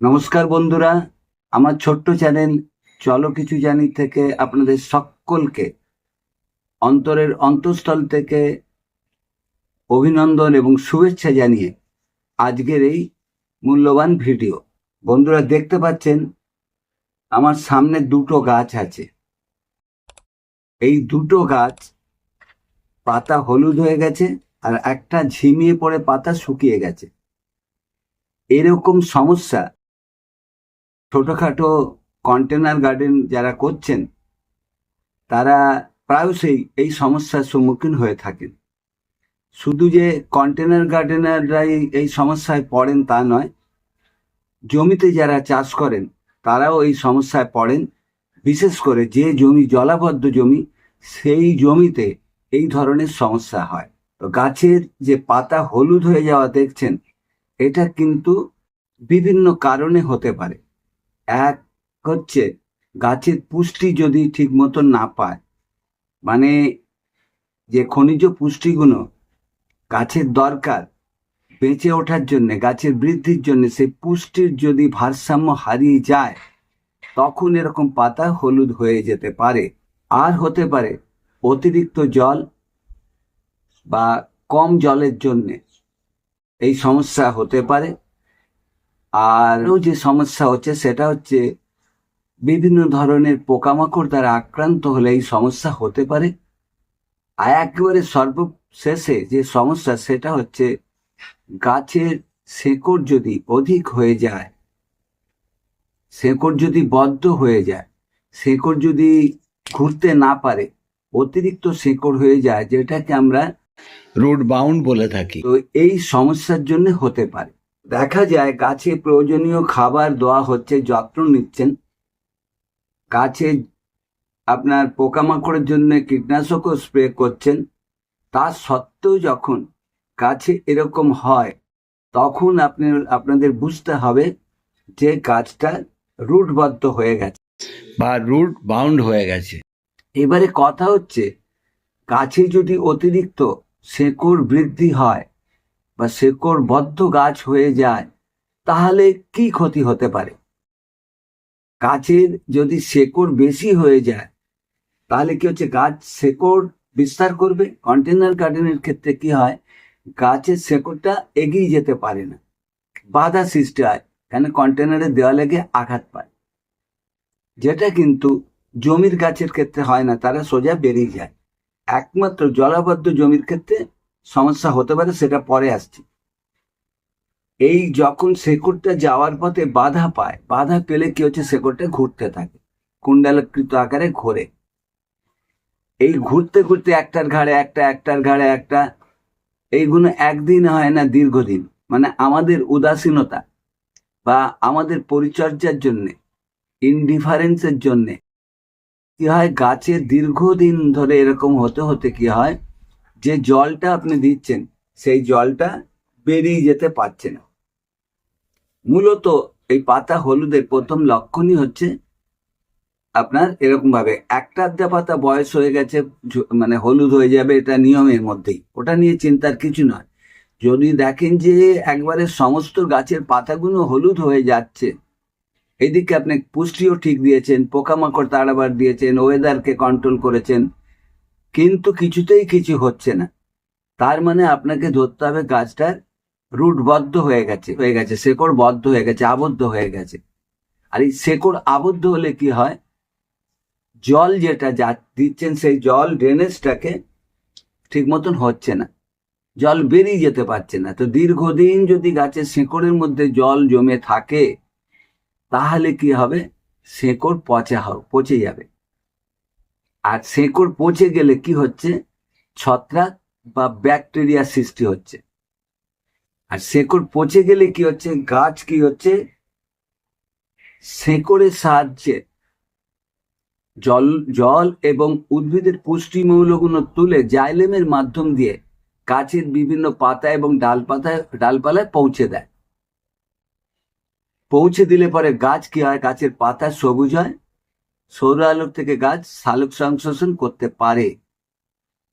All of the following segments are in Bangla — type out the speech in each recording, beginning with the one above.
নমস্কার বন্ধুরা, আমার ছোট্ট চ্যানেল চলো কিছু জানি থেকে আপনাদের সকলকে অন্তরের অন্তঃস্থল থেকে অভিনন্দন এবং শুভেচ্ছা জানিয়ে আজকের এই মূল্যবান ভিডিও। বন্ধুরা, দেখতে পাচ্ছেন, আমার সামনে দুটো গাছ আছে। এই দুটো গাছ পাতা হলুদ হয়ে গেছে আর একটা ঝিমিয়ে পড়ে পাতা শুকিয়ে গেছে। এরকম সমস্যা ছোটখাটো কন্টেনার গার্ডেন যারা করছেন, তারা প্রায়শই এই সমস্যার সম্মুখীন হয়ে থাকেন। শুধু যে কন্টেনার গার্ডেনাররাই এই সমস্যায় পড়েন তা নয়, জমিতে যারা চাষ করেন, তারাও এই সমস্যায় পড়েন। বিশেষ করে যে জমি, জলাবদ্ধ জমি, সেই জমিতে এই ধরনের সমস্যা হয়। তো গাছের যে পাতা হলুদ হয়ে যাওয়া দেখছেন, এটা কিন্তু বিভিন্ন কারণে হতে পারে। এক হচ্ছে গাছের পুষ্টি যদি ঠিক মতন না পায় মানে যে খনিজ পুষ্টিগুলো গাছের দরকার বেঁচে ওঠার জন্য, গাছের বৃদ্ধির জন্য সেই পুষ্টির যদি ভারসাম্য হারিয়ে যায়, তখন এরকম পাতা হলুদ হয়ে যেতে পারে। আর হতে পারে অতিরিক্ত জল বা কম জলের জন্যে এই সমস্যা হতে পারে। আরও যে সমস্যা হচ্ছে সেটা হচ্ছে বিভিন্ন ধরনের পোকামাকড় দ্বারা আক্রান্ত হলে এই সমস্যা হতে পারে। আর একেবারে সর্বশেষে যে সমস্যা সেটা হচ্ছে গাছের শেকড় যদি অধিক হয়ে যায় শেকড় যদি বদ্ধ হয়ে যায় শেকড় যদি ঘুরতে না পারে অতিরিক্ত শেকড় হয়ে যায় যেটাকে আমরা রুট বাউন্ড বলে থাকি। তো এই সমস্যার জন্য হতে পারে। দেখা যায় গাছে প্রয়োজনীয় খাবার দেওয়া হচ্ছে, যত্ন নিচ্ছেন। গাছে আপনার পোকামাকড়ের জন্য কীটনাশকও স্প্রে করছেন। তা সত্ত্বেও যখন গাছে এরকম হয়, তখন আপনি, আপনাদের বুঝতে হবে যে গাছটা রুটবদ্ধ হয়ে গেছে বা রুট বাউন্ড হয়ে গেছে। এবারে কথা হচ্ছে, গাছে যদি অতিরিক্ত শেকড় বৃদ্ধি হয় বা শেকড় বদ্ধ গাছ হয়ে যায়, তাহলে কি ক্ষতি হতে পারে? গাছের যদি শেকড় বেশি হয়ে যায়, তাহলে কি হচ্ছে? গাছ শেকড় বিস্তার করবে? কন্টেনার গার্ডেনের ক্ষেত্রে কি হয়? গাছের শেকড়টা এগিয়ে যেতে পারে না। বাধা সৃষ্টি হয়, কেন? কন্টেনারের দেওয়ালে গিয়ে আঘাত পায়। যেটা কিন্তু জমির গাছের ক্ষেত্রে হয় না, তারা সোজা বেরিয়ে যায়। একমাত্র জলাবদ্ধ জমির ক্ষেত্রে সমস্যা হতে পারে, সেটা পরে আসছে। এই যখন শেকড়টা যাওয়ার পথে বাধা পায়, বাধা পেলে কি হচ্ছে? শেকড়টা ঘুরতে থাকে, কুণ্ডালকৃত আকারে ঘোরে। এই ঘুরতে ঘুরতে একটার ঘাড়ে একটা, একটার ঘাড়ে একটা, এইগুলো একদিন হয় না, দীর্ঘদিন। মানে আমাদের উদাসীনতা বা আমাদের পরিচর্যার জন্যে ইনডিফারেন্সের জন্যে, কি হয়? গাছে দীর্ঘদিন ধরে এরকম হতে হতে কি হয়? যে জলটা আপনি দিচ্ছেন, সেই জলটা বেরিয়ে যেতে পারছে না। মূলত এই পাতা হলুদের প্রথম লক্ষণই হচ্ছে আপনার এরকম ভাবে একটা আধা পাতা বয়স হয়ে গেছে মানে হলুদ হয়ে যাবে এটা নিয়মের মধ্যেই। ওটা নিয়ে চিন্তার কিছু নয়। যদি দেখেন যে একবারে সমস্ত গাছের পাতাগুলো হলুদ হয়ে যাচ্ছে, এদিকে আপনি পুষ্টিও ঠিক দিয়েছেন, পোকামাকড় তাড়াবার দিয়েছেন ওয়েদারকে কন্ট্রোল করেছেন কিন্তু কিছুতেই কিছু হচ্ছে না। তার মানে আপনাকে ধরতে হবে গাছটার রুটবদ্ধ হয়ে গেছে হয়ে গেছে, শেকড় বদ্ধ হয়ে গেছে, আবদ্ধ হয়ে গেছে। আর এই শেকড় আবদ্ধ হলে কি হয়? জল যেটা যা দিচ্ছেন সেই জল ড্রেনেজটাকে ঠিক মতন হচ্ছে না। জল বেরিয়ে যেতে পারছে না। তো দীর্ঘদিন যদি গাছের শেকড়ের মধ্যে জল জমে থাকে, তাহলে কি হবে? শেকড় পচা হবে পচে যাবে। আর শেকড় পচে গেলে কি হচ্ছে? ছত্রাক বা ব্যাকটেরিয়া সৃষ্টি হচ্ছে। আর শেকড় পচে গেলে কি হচ্ছে? গাছ কি হচ্ছে? শেকড়ের সাহায্যে জল জল এবং উদ্ভিদের পুষ্টি মৌলগুলো তুলে জাইলেমের মাধ্যম দিয়ে গাছের বিভিন্ন পাতা এবং ডালপাতায়, ডালপালায় পৌঁছে দেয়। পৌঁছে দিলে পরে গাছ কি হয়? গাছের পাতা সবুজ হয়। সৌর আলোক থেকে গাছ সালোক সংশ্লেষণ করতে পারে।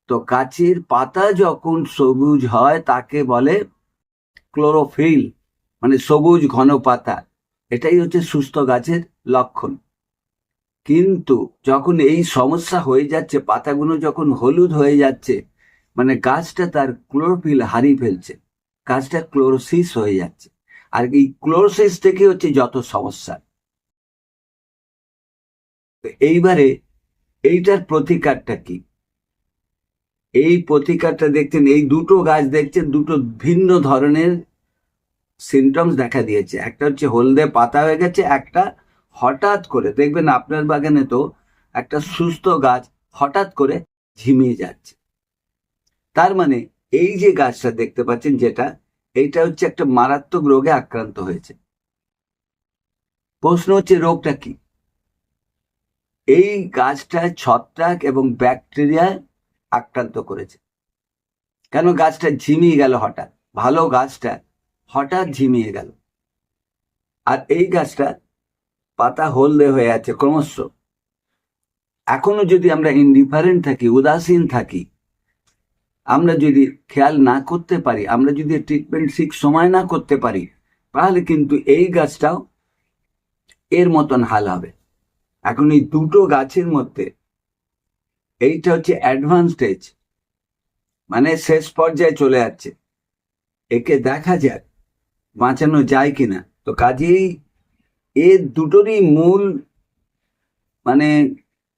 তো গাছের পাতা যখন সবুজ হয়, তাকে বলে ক্লোরোফিল মানে সবুজ ঘন পাতা। এটাই হচ্ছে সুস্থ গাছের লক্ষণ। কিন্তু যখন এই সমস্যা হয়ে যাচ্ছে, পাতাগুলো যখন হলুদ হয়ে যাচ্ছে মানে গাছটা তার ক্লোরোফিল হারিয়ে ফেলছে, গাছটা ক্লোরোসিস হয়ে যাচ্ছে। আর এই ক্লোরোসিস থেকে হচ্ছে যত সমস্যা। এইবারে এইটার প্রতিকারটা কি? এই প্রতিকারটা দেখছেন, এই দুটো গাছ দেখছেন, দুটো ভিন্ন ধরনের সিমটমস দেখা দিয়েছে। একটা হচ্ছে হলদে পাতা হয়ে গেছে, একটা হঠাৎ করে, দেখবেন আপনার বাগানে তো একটা সুস্থ গাছ হঠাৎ করে ঝিমিয়ে যাচ্ছে। তার মানে এই যে গাছটা দেখতে পাচ্ছেন যেটা, এইটা হচ্ছে একটা মারাত্মক রোগে আক্রান্ত হয়েছে। প্রশ্ন হচ্ছে, রোগটা কি? এই গাছটায় ছত্রাক এবং ব্যাকটেরিয়া আক্রান্ত করেছে। কেন গাছটা ঝিমিয়ে গেল হঠাৎ? ভালো গাছটা হঠাৎ ঝিমিয়ে গেল। আর এই গাছটা পাতা হলদে হয়ে আছে ক্রমশ। এখনও যদি আমরা ইনডিফারেন্ট থাকি, উদাসীন থাকি, আমরা যদি খেয়াল না করতে পারি, আমরা যদি ট্রিটমেন্ট ঠিক সময় না করতে পারি, তাহলে কিন্তু এই গাছটাও এর মতন হাল হবে। এখন এই দুটো গাছের মধ্যে, এইটা হচ্ছে অ্যাডভান্স স্টেজ মানে শেষ পর্যায়ে চলে যাচ্ছে একে দেখা যাক বাঁচানো যায় কিনা। তো কাজেই এর দুটোরই মূল মানে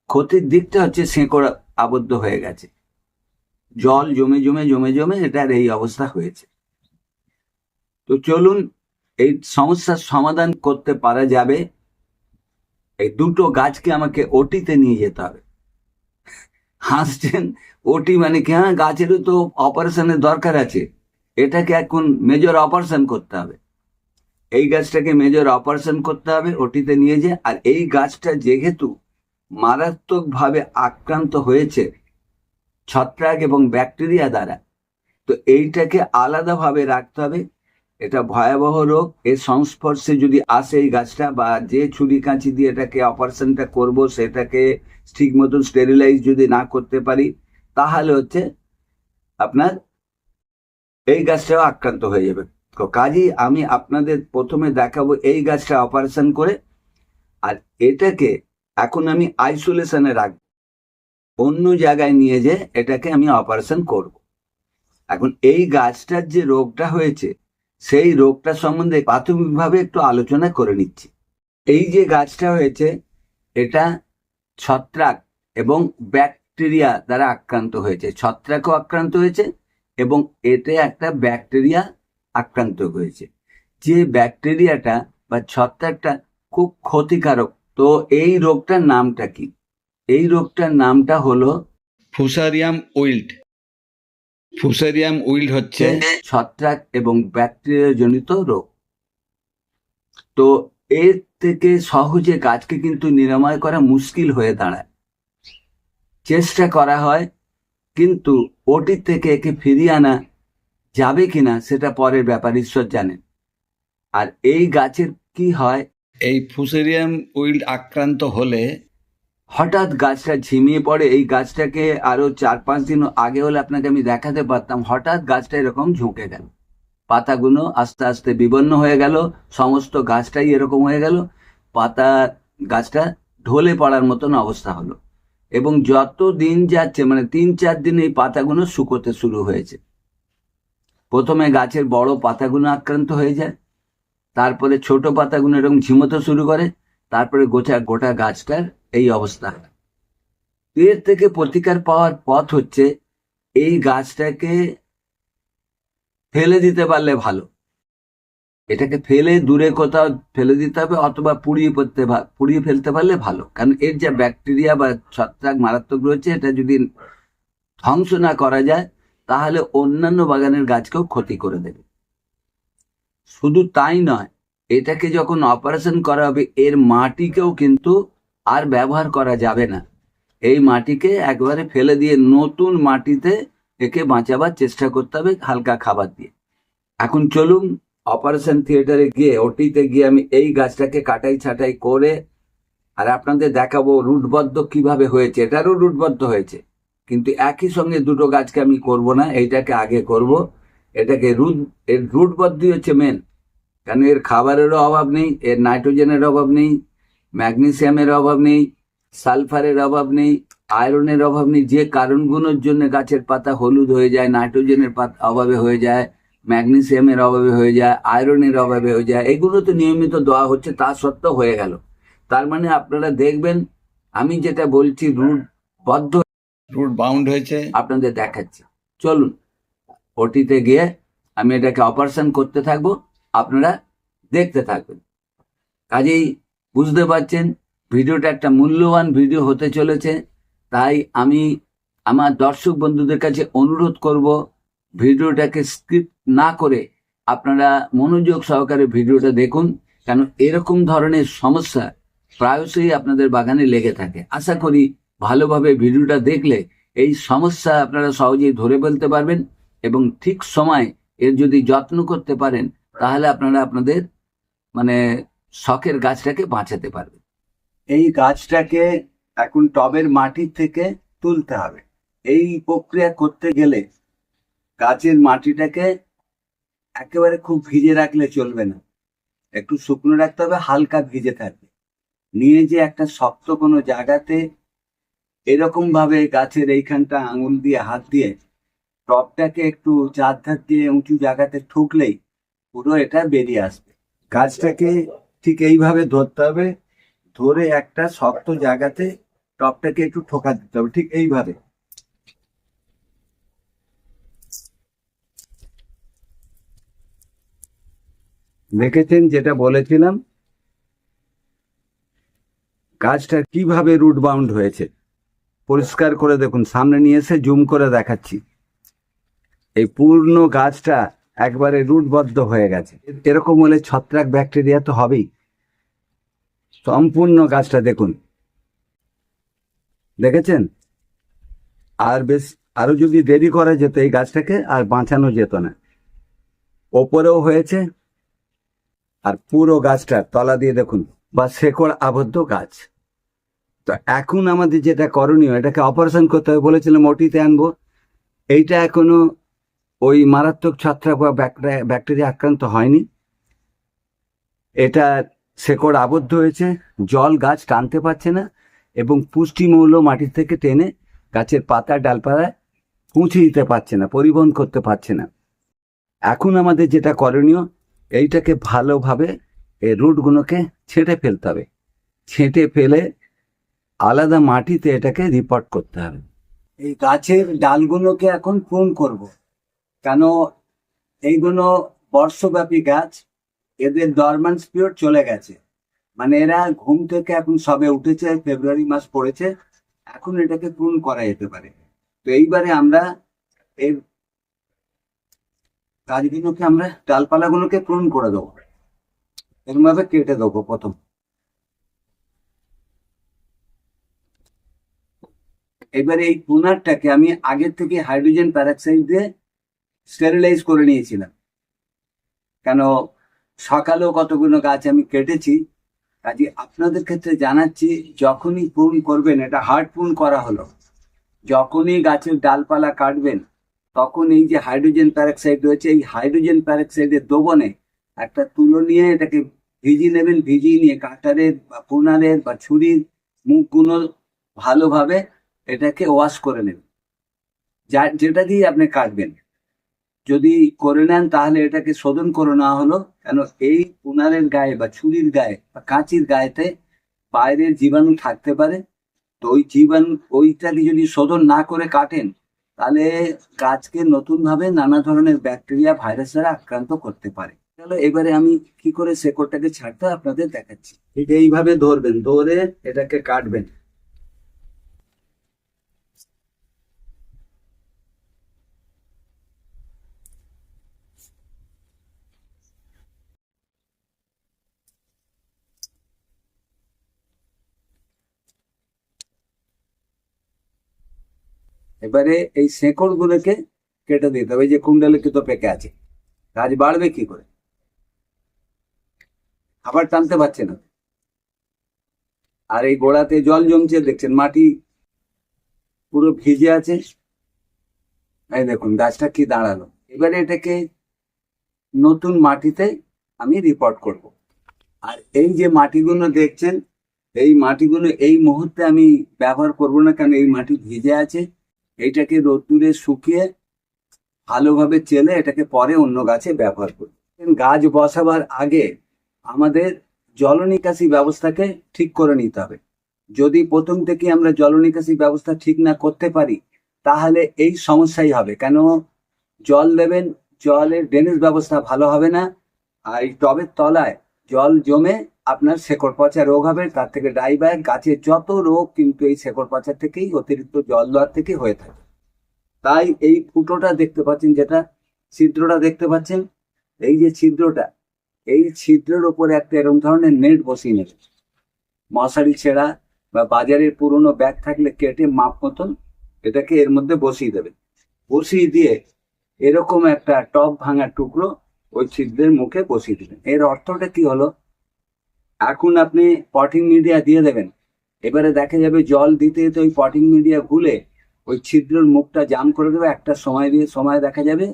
ক্ষতির দিকটা হচ্ছে শেঁকড় আবদ্ধ হয়ে গেছে। জল জমে জমে জমে জমে এটার এই অবস্থা হয়েছে। তো চলুন এই সমস্যার সমাধান করতে পারা যাবে। এই দুটো গাছকে আমাকে ওটিতে নিয়ে যেতে হবে। হাসছেন, ওটি মানে কি? হ্যাঁ গাছেরও তো অপারেশনের দরকার আছে। এটাকে এখন মেজর অপারেশন করতে হবে। এই গাছটাকে মেজর অপারেশন করতে হবে, ওটিতে নিয়ে যে আর এই গাছটা যেহেতু মারাত্মকভাবে আক্রান্ত হয়েছে ছত্রাক এবং ব্যাকটেরিয়া দ্বারা, তো এইটাকে আলাদাভাবে রাখতে হবে। এটা ভয়াবহ রোগ। এর সংস্পর্শে যদি আসে এই গাছটা বা যে ছুরি কাঁচি দিয়ে এটাকে অপারেশনটা করব, সেটাকে ঠিক মতন স্টেরিলাইজ যদি না করতে পারি, তাহলে হচ্ছে আপনার এই গাছটাও আক্রান্ত হয়ে যাবে। তো কাজেই আমি আপনাদের প্রথমে দেখাবো এই গাছটা অপারেশন করে। আর এটাকে এখন আমি আইসোলেশনে রাখব। অন্য জায়গায় নিয়ে যে এটাকে আমি অপারেশন করব। এখন এই গাছটার যে রোগটা হয়েছে সেই রোগটা সম্বন্ধে প্রাথমিকভাবে একটু আলোচনা করে নিচ্ছি। এই যে গাছটা হয়েছে, এটা ছত্রাক এবং ব্যাকটেরিয়া দ্বারা আক্রান্ত হয়েছে। ছত্রাকও আক্রান্ত হয়েছে এবং এতে একটা ব্যাকটেরিয়া আক্রান্ত হয়েছে। যে ব্যাকটেরিয়াটা বা ছত্রাকটা খুব ক্ষতিকারক, তো এই রোগটার নামটা কি? এই রোগটার নামটা হলো ফুসারিয়াম উইল্ড ফুসারিয়াম উইল্ড হচ্ছে। ছত্রাক এবং ব্যাকটেরিয়া জনিত রোগ। তো এর থেকে সহজে গাছকে কিন্তু নিরাময় করা মুশকিল হয়ে দাঁড়ায়। চেষ্টা করা হয় কিন্তু ওটির থেকে একে ফিরিয়ে আনা যাবে কিনা সেটা পরের ব্যাপার ঈশ্বর জানেন। আর এই গাছের কি হয়? এই ফুসেরিয়াম উইল্ড আক্রান্ত হলে হঠাৎ গাছটা ঝিমিয়ে পড়ে, এই গাছটাকে আরও চার পাঁচ দিন আগে হলে আপনাকে আমি দেখাতে পারতাম, হঠাৎ গাছটা এরকম ঝুঁকে গেল। পাতাগুলো আস্তে আস্তে বিবন্ন হয়ে গেল, সমস্ত গাছটাই এরকম হয়ে গেল, পাতা গাছটা ঢলে পড়ার মতন অবস্থা হলো। এবং যত দিন যাচ্ছে মানে তিন চার দিন এই পাতাগুলো শুকোতে শুরু হয়েছে। প্রথমে গাছের বড় পাতাগুলো আক্রান্ত হয়ে যায়, তারপরে ছোট পাতাগুলো এরকম ঝিমোতে শুরু করে, তারপরে গোটা গোটা গাছটার এই অবস্থা। এর থেকে প্রতিকার পাওয়ার পথ হচ্ছে, এই গাছটাকে ফেলে দিতে পারলে ভালো। এটাকে ফেলে দূরে কোথাও ফেলে দিতে হবে অথবা পুড়িয়ে পড়তে পুড়িয়ে ফেলতে পারলে ভালো। কারণ এর যা ব্যাকটেরিয়া বা ছত্রাক মারাত্মক রয়েছে, এটা যদি ধ্বংস না করা যায়, তাহলে অন্যান্য বাগানের গাছকেও ক্ষতি করে দেবে। শুধু তাই নয়, এটাকে যখন অপারেশন করা হবে, এর মাটিকেও কিন্তু আর ব্যবহার করা যাবে না। এই মাটিকে একবারে ফেলে দিয়ে নতুন মাটিতে একে বাঁচাবার চেষ্টা করতে হবে হালকা খাবার দিয়ে। এখন চলুন অপারেশন থিয়েটারে গিয়ে, ওটিতে গিয়ে আমি এই গাছটাকে কাটাই ছাটাই করে আর আপনাদের দেখাবো রুটবদ্ধ কীভাবে হয়েছে। এটারও রুটবদ্ধ হয়েছে, কিন্তু একই সঙ্গে দুটো গাছকে আমি করব না, এইটাকে আগে করব। এটাকে রুট, এর রুটবদ্ধই হচ্ছে মেন কারণ এর খাবারেরও অভাব নেই, এর নাইট্রোজেনের অভাব নেই ম্যাগনেসিয়ামের অভাব নেই সালফারের অভাব নেই আয়রনের অভাব নেই যে কারণগুলোর জন্য গাছের পাতা হলুদ হয়ে যায় নাইট্রোজেনের পাতা অভাবে হয়ে যায় ম্যাগনেসিয়ামের অভাবে হয়ে যায় আয়রনের অভাবে হয়ে যায় এগুলো তো নিয়মিত দেওয়া হচ্ছে তা সত্ত্বেও হয়ে গেল। তার মানে আপনারা দেখবেন আমি যেটা বলছি রুট বদ্ধ রুট বাউন্ড হয়েছে। আপনাদের দেখাচ্ছি। চলুন ওটিতে গিয়ে আমি এটাকে অপারেশন করতে থাকব আপনারা দেখতে থাকবেন। কাজেই বুঝতে পারছেন, ভিডিওটা একটা মূল্যবান ভিডিও হতে চলেছে, তাই আমি আমার দর্শক বন্ধুদের কাছে অনুরোধ করব, ভিডিওটাকে স্ক্রিপ্ট না করে আপনারা মনোযোগ সহকারে ভিডিওটা দেখুন, কেন এরকম ধরনের সমস্যা প্রায়শই আপনাদের বাগানে লেগে থাকে। আশা করি ভালোভাবে ভিডিওটা দেখলে এই সমস্যা আপনারা সহজেই ধরে ফেলতে পারবেন এবং ঠিক সময় এর যদি যত্ন করতে পারেন, তাহলে আপনারা আপনাদের মানে শখের গাছটাকে বাঁচাতে পারবে। এই গাছটাকে এখন টবের মাটির থেকে তুলতে হবে। এই প্রক্রিয়া করতে গেলে গাছের মাটিটাকে একেবারে খুব ভিজে রাখলে চলবে না। একটু শুকনো রাখতে হবে, হালকা ভিজে থাকবে। নিয়ে যে একটা শক্ত কোনো জায়গাতে এরকম ভাবে গাছের এইখানটা আঙুল দিয়ে, হাত দিয়ে টপটাকে একটু চার ধার দিয়ে উঁচু জায়গাতে ঠুকলেই পুরো এটা বেরিয়ে আসবে। গাছটাকে ঠিক এইভাবে ধরতে হবে, ধরে একটা শক্ত জায়গাতে টপটাকে একটু ঠোকা দিতে হবে, ঠিক এইভাবে। দেখেছেন যেটা বলেছিলাম? গাছটা কীভাবে রুট বাউন্ড হয়েছে? পরিষ্কার করে দেখুন, সামনে নিয়ে এসে জুম করে দেখাচ্ছি। এই পূর্ণ গাছটা একবারে রুটবদ্ধ হয়ে গেছে। এরকম হলে ছত্রাক ব্যাকটেরিয়া তো হবেই। সম্পূর্ণ গাছটা দেখুন। দেখেছেন? আর বেশ, আরও যদি দেরি করা যেত এই গাছটাকে, আর বাঁচানো যেত না। ওপরেও হয়েছে। আর পুরো গাছটা তলা দিয়ে দেখুন, বা শেকড় আবদ্ধ গাছ। তো এখন আমাদের যেটা করণীয়, এটাকে অপারেশন করতে হবে বলেছিলাম, ওটিতে আনব। এইটা এখনও ওই মারাত্মক ছত্রাক বা ব্যাকটেরিয়া আক্রান্ত হয়নি। এটা শেকড় আবদ্ধ হয়েছে, জল গাছ টানতে পারছে না এবং পুষ্টিমূল্য মাটির থেকে টেনে গাছের পাতা ডালপালায় পৌঁছে দিতে পারছে না, পরিবহন করতে পারছে না। এখন আমাদের যেটা করণীয়, এইটাকে ভালোভাবে এই রুটগুলোকে ছেঁটে ফেলতে হবে। ছেঁটে ফেলে আলাদা মাটিতে এটাকে রিপোর্ট করতে হবে। এই গাছের ডালগুলোকে এখন প্রুন করব। কেন এইগুলো বর্ষব্যাপী গাছ? এদের ডরম্যান্স পিরিয়ড চলে গেছে। মানে এরা ঘুম থেকে এখন সবে উঠেছে, ফেব্রুয়ারি মাস পড়েছে, এখন এটাকে পূরণ করা যেতে পারে। তো এইবারে আমরা এর গাছগুলোকে, আমরা ডালপালাগুলোকে পূরণ করে দেবো। এরকম ভাবে কেটে দেবো প্রথম। এবারে এই পুনারটাকে আমি আগের থেকে হাইড্রোজেন প্যারাক্সাইড দিয়ে স্টেরিলাইজ করে নিয়েছিলাম। কেন? সকালেও কতগুলো গাছ আমি কেটেছি। কাজে আপনাদের ক্ষেত্রে জানাচ্ছি, যখনই পূর্ণ করবেন, এটা হার্ড পূর্ণ করা হলো, যখনই গাছের ডালপালা কাটবেন, তখন এই যে হাইড্রোজেন প্যারাক্সাইড রয়েছে, এই হাইড্রোজেন প্যারাক্সাইডের দোবনে একটা তুলো নিয়ে এটাকে ভিজিয়ে নেবেন, ভিজিয়ে নিয়ে কাটারের বা পুনারের বা ছুরির মুখগুলো ভালোভাবে এটাকে ওয়াশ করে নেবেন। যা, যেটা দিয়ে আপনি কাটবেন। যদি করে নেন, তাহলে এটাকে শোধন করে নেওয়া হলো। কেন এই পুনারের গায়ে বা ছুরির গায়ে বা কাঁচির গায়েতে বাইরের জীবাণু থাকতে পারে। তো ওই জীবাণু, ওইটাকে যদি শোধন না করে কাটেন, তাহলে গাছকে নতুনভাবে নানা ধরনের ব্যাকটেরিয়া, ভাইরাস দ্বারা আক্রান্ত করতে পারে। তাহলে এবারে আমি কি করে শেকড়টাকে ছাড়তে আপনাদের দেখাচ্ছি। এইভাবে ধরবেন, ধরে এটাকে কাটবেন। এবারে এই শেকড় গুলোকে কেটে দিতে হবে। যে কুণ্ডলিকে তো পেকে আছে। গাছ বাড়বে কি করে? আবার টানতে পারছে না। আর এই গোড়াতে জল জমছে, দেখছেন মাটি পুরো ভিজে আছে। এই দেখুন, গাছটা কি দাঁড়াল। এবারে এটাকে নতুন মাটিতে আমি রিপোর্ট করব। আর এই যে মাটিগুলো দেখছেন, এই মাটিগুলো এই মুহূর্তে আমি ব্যবহার করব না, কারণ এই মাটি ভিজে আছে। এইটাকে রোদ্দুরে শুকিয়ে ভালোভাবে চেলে এটাকে পরে অন্য গাছে ব্যবহার করি। গাছ বসাবার আগে আমাদের জল নিকাশি ব্যবস্থাকে ঠিক করে নিতে হবে। যদি প্রথম থেকে আমরা জল নিকাশি ব্যবস্থা ঠিক না করতে পারি, তাহলে এই সমস্যাই হবে। কেন? জল দেবেন, জলের ড্রেনেজ ব্যবস্থা ভালো হবে না। আর এই টবের তলায় জল জমে আপনার শেকড় পচা রোগ হবে, তার থেকে ডাইব্যাক গাছের যত রোগ কিন্তু এই শেকড় পচা থেকেই অতিরিক্ত জল দেওয়ার থেকে হয়ে থাকে। তাই এই ফুটোটা দেখতে পাচ্ছেন, যেটা ছিদ্রটা দেখতে পাচ্ছেন, এই যে ছিদ্রটা, এই ছিদ্রের ওপরে একটা এরকম ধরনের নেট বসিয়ে নেবে। মশারি ছেঁড়া বা বাজারের পুরনো ব্যাগ থাকলে কেটে মাপ মতন এটাকে এর মধ্যে বসিয়ে দেবে। বসিয়ে দিয়ে এরকম একটা টপ ভাঙা টুকরো ওই ছিদ্রের মুখে বসিয়ে দিবেন এর অর্থটা কি হলো? এখন আপনি পটিং মিডিয়া দিয়ে দেবেন। এবারে দেখা যাবে জল দিতে দিতে ওই পটিং মিডিয়া গুলে ওই ছিদ্রের মুখটা জাম করে দেবে, একটা সময় দিয়ে সময় দেখা যাবে।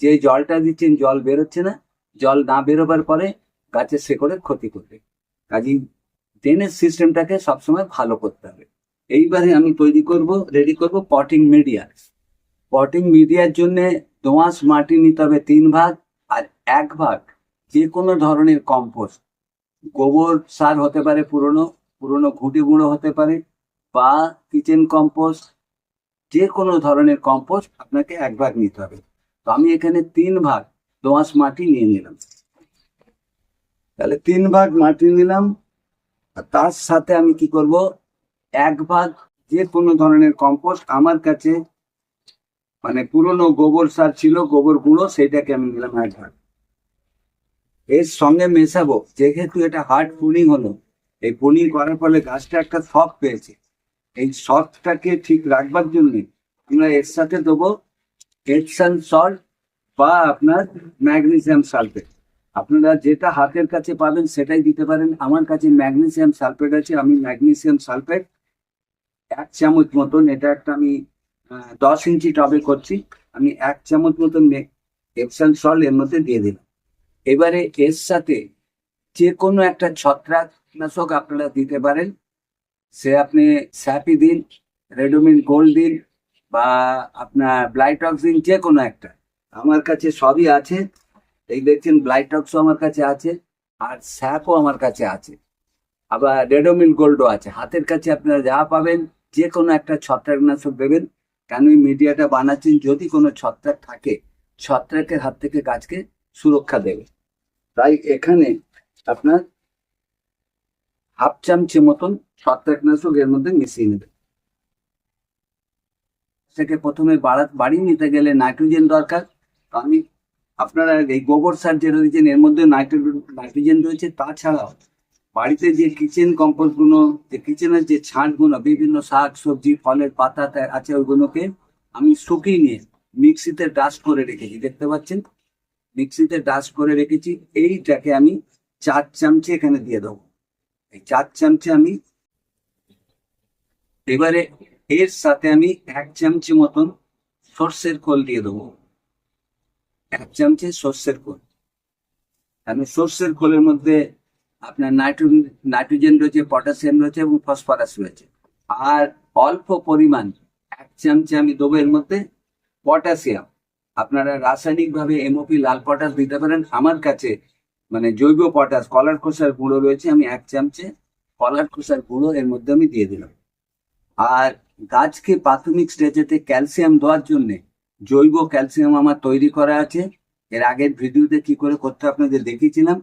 যে জলটা দিচ্ছেন, জল বেরোচ্ছে না। জল না বেরোবার পরে গাছের শেকড়ে ক্ষতি করবে। কাজেই ড্রেনেজ সিস্টেমটাকে সবসময় ভালো করতে হবে। এইবারে আমি তৈরি করব রেডি করব পটিং মিডিয়া পটিং মিডিয়ার জন্য দোঁয়াশ মাটি নিতে হবে তিন ভাগ আর এক ভাগ যে কোনো ধরনের কম্পোস্ট গোবর সার হতে পারে পুরনো পুরনো ঘুঁটি গুঁড়ো হতে পারে বা কিচেন কম্পোস্ট যে কোনো ধরনের কম্পোস্ট আপনাকে এক ভাগ নিতে হবে। তো আমি এখানে তিন ভাগ দোঁয়াশ মাটি নিয়ে নিলাম। তাহলে তিন ভাগ মাটি নিলাম তার সাথে আমি কি করব? এক ভাগ যে কোনো ধরনের কম্পোস্ট আমার কাছে মানে পুরনো গোবর সার ছিল, গোবর গুঁড়ো সেটাকে আমি নিলাম এক ভাগ। এর সঙ্গে মেশাবো। যেহেতু এটা হার্ড পুনিং হলো, এই পুনিং করার ফলে গাছটা একটা সফট পেয়েছে। এই সফটটাকে ঠিক রাখবার জন্য আমরা এর সাথে দেবো এডসান সল্ট বা আপনার ম্যাগনেসিয়াম সালফেট আপনারা যেটা হাতের কাছে পাবেন সেটাই দিতে পারেন। আমার কাছে ম্যাগনেসিয়াম সালফেট আছে, আমি ম্যাগনেসিয়াম সালফেট এক চামচ মতন, এটা একটা আমি দশ ইঞ্চি টবে করছি। আমি এক চামচ মতন এপসান সল্ট এর মধ্যে দিয়ে দিলাম। এবারে এর সাথে যে কোনো একটা ছত্রাকনাশক আপনারা দিতে পারেন। সে আপনি স্যাপি দিন, রেডোমিন গোল্ড দিন বা আপনার ব্লাইটক্স দিন যে কোনো একটা। আমার কাছে সবই আছে। এই দেখছেন ব্লাইটক্সও আমার কাছে আছে আর স্যাপও আমার কাছে আছে। আবার রেডোমিন গোল্ডও আছে। হাতের কাছে আপনারা যা পাবেন, যে কোনো একটা ছত্রাকনাশক দেবেন। কেন এই মিডিয়াটা বানাচ্ছেন? যদি কোনো ছত্রাক থাকে, ছত্রাকের হাত থেকে গাছকে সুরক্ষা দেবে। তাই এখানে আপনার হাফ চামচে মতন ছত্রাকনাশক এর মধ্যে মিশিয়ে নেবে। সেটাকে প্রথমে বাড়া, বাড়িয়ে নিতে গেলে নাইট্রোজেন দরকার। আমি আপনারা এই গোবর সার যেটা দিচ্ছেন এর মধ্যে নাইট্রোজেন রয়েছে তাছাড়াও বাড়িতে যে কিচেন কম্পোস্টগুলো, যে কিচেনের যে ছাঁটগুলো বিভিন্ন শাক, সবজি, ফলের পাতা আছে ওইগুলোকে আমি শুকিয়ে নিয়ে মিক্সিতে ডাস্ট করে রেখেছি। দেখতে পাচ্ছেন? মিক্সিতে ডাস্ট করে রেখেছি, এইটাকে আমি চার চামচে এখানে দিয়ে দেবো। এই চার চামচে আমি এবারে এর সাথে আমি এক চামচি মতন সর্ষের খোল দিয়ে দেবো। এক চামচে সর্ষের খোল। আমি সর্ষের খোলের মধ্যে আপনার নাইট্রোজেন নাইট্রোজেন রয়েছে, পটাশিয়াম রয়েছে এবং ফসফরাস রয়েছে। আর অল্প পরিমাণ এক চামচে আমি দেবো এর মধ্যে পটাশিয়াম। আপনারা রাসায়নিকভাবে এমওপি লাল পটাশ দিতে পারেন। আমার কাছে মানে জৈব পটাশ কলার খোসার গুঁড়ো রয়েছে, আমি এক চামচে কলার খোসার গুঁড়ো এর মধ্যে আমি দিয়ে দিলাম। আর গাছকে প্রাথমিক স্টেজেতে ক্যালসিয়াম দেওয়ার জন্য জৈব ক্যালসিয়াম আমার তৈরি করা আছে। এর আগের ভিডিওতে কি করে করতে আপনাদের দেখিয়েছিলাম।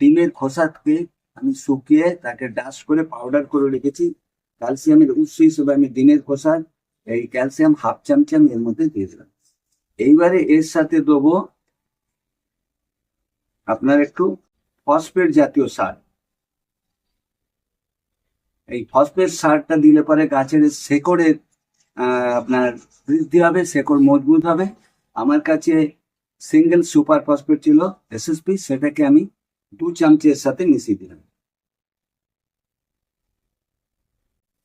ডিমের খোসাকে আমি শুকিয়ে তাকে ডাস্ট করে পাউডার করে রেখেছি। ক্যালসিয়ামের উৎস হিসেবে আমি ডিমের খোসার এই ক্যালসিয়াম হাফ চামচে আমি এর মধ্যে দিয়ে দিলাম। এইবারে এর সাথে দেবো আপনার একটু ফসফেট জাতীয় সার। এই ফসফেট সারটা দিলে পরে গাছের শেকড়ের আপনার বৃদ্ধি হবে, শেকড় মজবুত হবে। আমার কাছে সিঙ্গেল সুপার ফসফেট ছিল এসএসপি সেটাকে আমি দু চামচের সাথে মিশিয়ে দিলাম।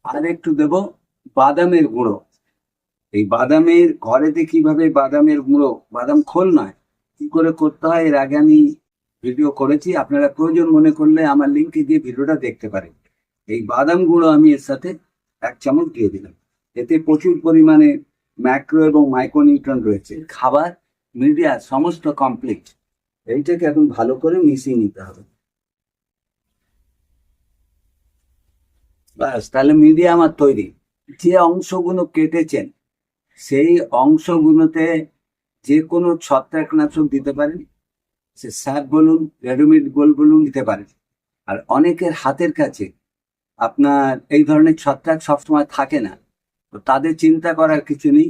আর একটু দেব বাদামের গুঁড়ো। এই বাদামের ঘরেতে কীভাবে বাদামের গুঁড়ো, বাদাম খোল নয়, কি করে করতে হয় এর আগে আমি ভিডিও করেছি। আপনারা প্রয়োজন মনে করলে আমার লিঙ্কে গিয়ে ভিডিওটা দেখতে পারেন। এই বাদাম গুঁড়ো আমি এর সাথে এক চামচ দিয়ে দিলাম। এতে প্রচুর পরিমাণে ম্যাক্রো এবং মাইক্রোনিউট্রন রয়েছে। খাবার, মিডিয়া, সমস্ত কমপ্লিট এইটাকে এখন ভালো করে মিশিয়ে নিতে হবে। ব্যাস, তাহলে মিডিয়া আমার তৈরি। যে অংশগুলো কেটেছেন সেই অংশগুলোতে যে কোনো ছত্রাকনাশক দিতে পারেন, সে স্যাপ বলুন, রেডিমেড গোল বলুন দিতে পারেন। আর অনেকের হাতের কাছে আপনার এই ধরনের ছত্রাক সবসময় থাকে না। তো তাদের চিন্তা করার কিছু নেই।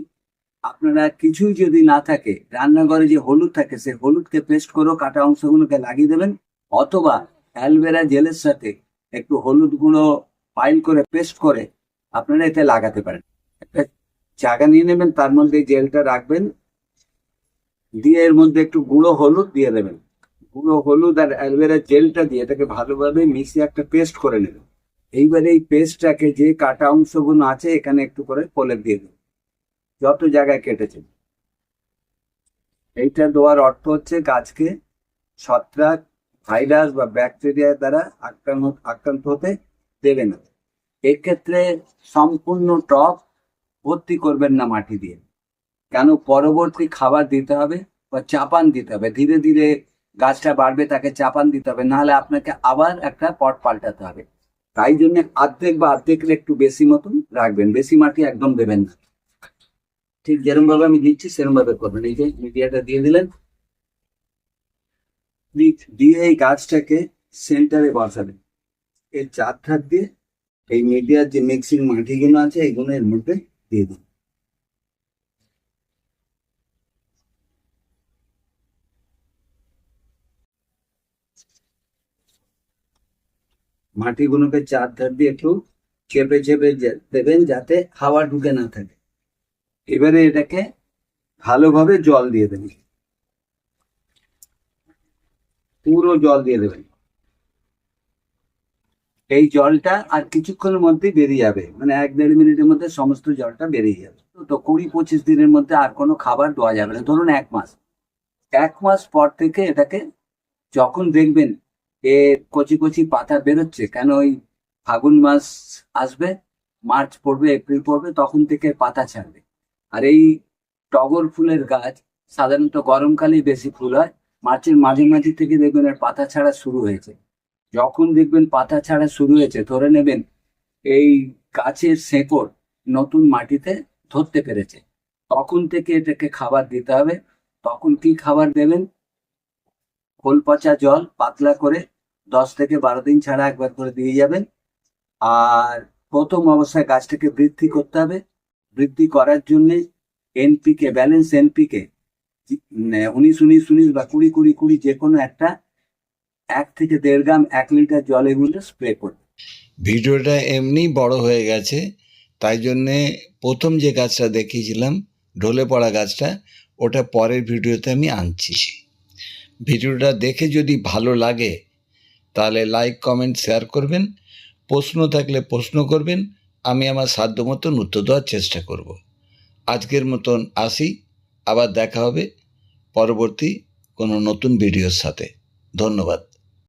আপনারা কিছুই যদি না থাকে, রান্নাঘরে যে হলুদ থাকে সে হলুদকে পেস্ট করেও কাটা অংশগুলোকে লাগিয়ে দেবেন, অথবা অ্যালভেরা জেলের সাথে একটু হলুদ গুঁড়ো পাইল করে পেস্ট করে আপনারা এতে লাগাতে পারেন। জায়গা নিয়ে নেবেন, তার মধ্যে জেলটা রাখবেন। দিয়ে এর মধ্যে একটু গুঁড়ো হলুদ দিয়ে দেবেন। গুঁড়ো হলুদ আর অ্যালভেরা জেলটা দিয়ে এটাকে ভালোভাবে মিশিয়ে একটা পেস্ট করে নেবেন। এইবারে এই পেস্টটাকে যে কাটা অংশগুলো আছে, এখানে একটু করে প্রলেপ দিয়ে দেবেন। যত জায়গায় কেটেছেন এইটা দেওয়ার অর্থ হচ্ছে গাছকে ছত্রাক ভাইরাস বা ব্যাকটেরিয়া দ্বারা আক্রান্ত আক্রান্ত হতে দেবে না। এক্ষেত্রে সম্পূর্ণ টপ ভর্তি করবেন না মাটি দিয়ে। কেন? পরবর্তী খাবার দিতে হবে বা চাপান দিতে হবে। ধীরে ধীরে গাছটা বাড়বে, তাকে চাপান দিতে হবে। নাহলে আপনাকে আবার একটা পট পাল্টাতে হবে। তাই জন্য অর্ধেক বা অর্ধেকের একটু বেশি মতন রাখবেন। বেশি মাটি একদম দেবেন না। ঠিক যেরকম ভাবে আমি দিচ্ছি সেরকম ভাবে করবেন। এই যে মিডিয়াটা দিয়ে দিলেন। দিয়ে এই গাছটাকে সেন্টারে বসাবেন। এর চার ধার দিয়ে এই মিডিয়ার যে মিক্সিং মাটিগুলো আছে এইগুলো এর মধ্যে দিয়ে দিন মাটিগুলোকে চার ধার দিয়ে একটু চেপে চেপে দেবেন যাতে হাওয়া ঢুকে না থাকে। এবারে এটাকে ভালোভাবে জল দিয়ে দেবেন। পুরো জল দিয়ে দেবেন। এই জলটা আর কিছুক্ষণের মধ্যে বেরিয়ে যাবে। মানে এক দেড় মিনিটের মধ্যে সমস্ত জলটা বেরিয়ে যাবে। তো কুড়ি, পঁচিশ দিনের মধ্যে আর কোনো খাবার দেওয়া যাবে না। ধরুন এক মাস। এক মাস পর থেকে এটাকে যখন দেখবেন এ কচি কচি পাতা বেরোচ্ছে, কেন ওই ফাগুন মাস আসবে, মার্চ পড়বে, এপ্রিল পড়বে, তখন থেকে পাতা ছাড়বে। আর এই টগর ফুলের গাছ সাধারণত গরমকালেই বেশি ফুল হয়। মার্চের মাঝে মাঝে থেকে দেখবেন এর পাতা ছাড়া শুরু হয়েছে। যখন দেখবেন পাতা ছাড়া শুরু হয়েছে, ধরে নেবেন এই গাছের শেকড় নতুন মাটিতে ধরতে পেরেছে, তখন থেকে এটাকে খাবার দিতে হবে। তখন কি খাবার দেবেন? খোল পচা জল পাতলা করে দশ থেকে বারো দিন ছাড়া একবার করে দিয়ে যাবেন। আর প্রথম অবস্থায় গাছটাকে বৃদ্ধি করতে হবে। বৃদ্ধি করার জন্য এনপিকে ব্যালেন্স এনপিকে উনিশ উনিশ উনিশ বা কুড়ি কুড়ি কুড়ি যে কোনো একটা এক থেকে দেড় গ্রাম এক লিটার জলে গুলে স্প্রে করবে। ভিডিওটা এমনি বড় হয়ে গেছে, তাই জন্যে প্রথম যে গাছটা দেখিয়েছিলাম ঢলে পড়া গাছটা, ওটা পরের ভিডিওতে আমি আনছি। ভিডিওটা দেখে যদি ভালো লাগে, তাহলে লাইক, কমেন্ট, শেয়ার করবেন। প্রশ্ন থাকলে প্রশ্ন করবেন, আমি আমার সাধ্য মতন উত্তর দেওয়ার চেষ্টা করব। আজকের মতন আসি, আবার দেখা হবে পরবর্তী কোনো নতুন ভিডিওর সাথে। ধন্যবাদ।